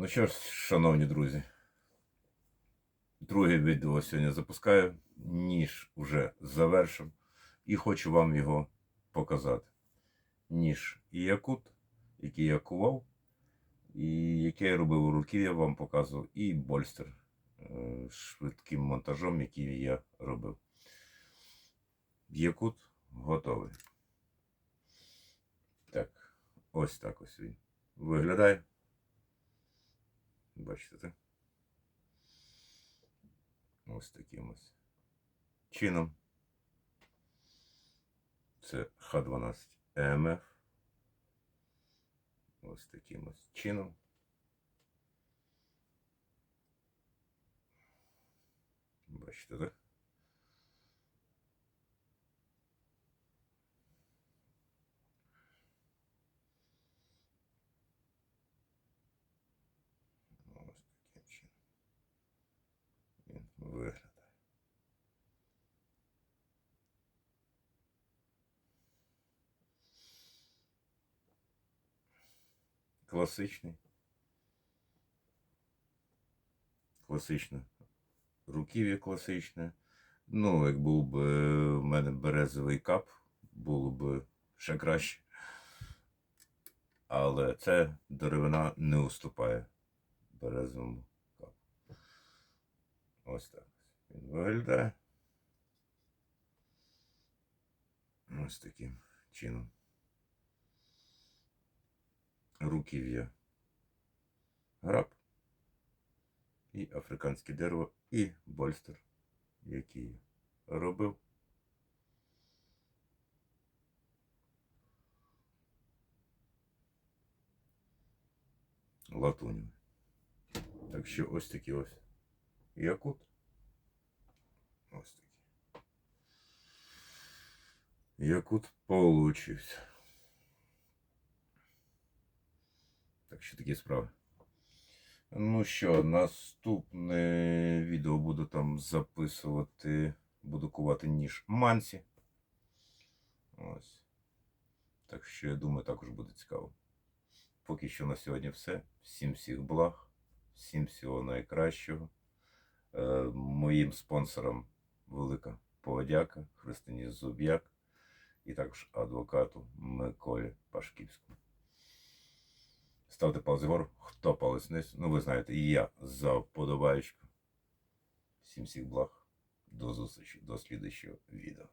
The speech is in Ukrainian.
Ну що ж, шановні друзі, друге відео сьогодні запускаю, ніж уже завершив, і хочу вам його показати. Ніж якут, який я кував, і який я робив у руки, я вам показував, і больстер е, швидким монтажом, який я робив. Якут готовий. Так, ось так ось він виглядає. Бачите, так? Ось таким ось чином. Це Х12 МФ. Ось таким ось чином. Бачите, так? Ось таким чином. Він виглядає. Класичний. Класичне. Руків'я класичне. Ну, як був би в мене березовий кап, було б ще краще. Але це деревина не уступає березовому капу. Ось так. Він виглядає. Ось таким чином. Руків'я граб і африканське дерево, і больстер, який робив. Латуню. Так що ось такі ось якут. Ось такі. Якут получився. Так що такі справи. Ну що, наступне відео буду там записувати, буду кувати ніж Мансі. Ось. Так що я думаю, також буде цікаво. Поки що на сьогодні все. Всім всіх благ, всім всього найкращого. Е, моїм спонсорам велика подяка Христині Зуб'як і також адвокату Миколі Пашківському. Ставте палець вгору, хто палець вниз. Ну, ви знаєте, і я за вподобаючку. Всім всіх благ. До зустрічі, до слідчого відео.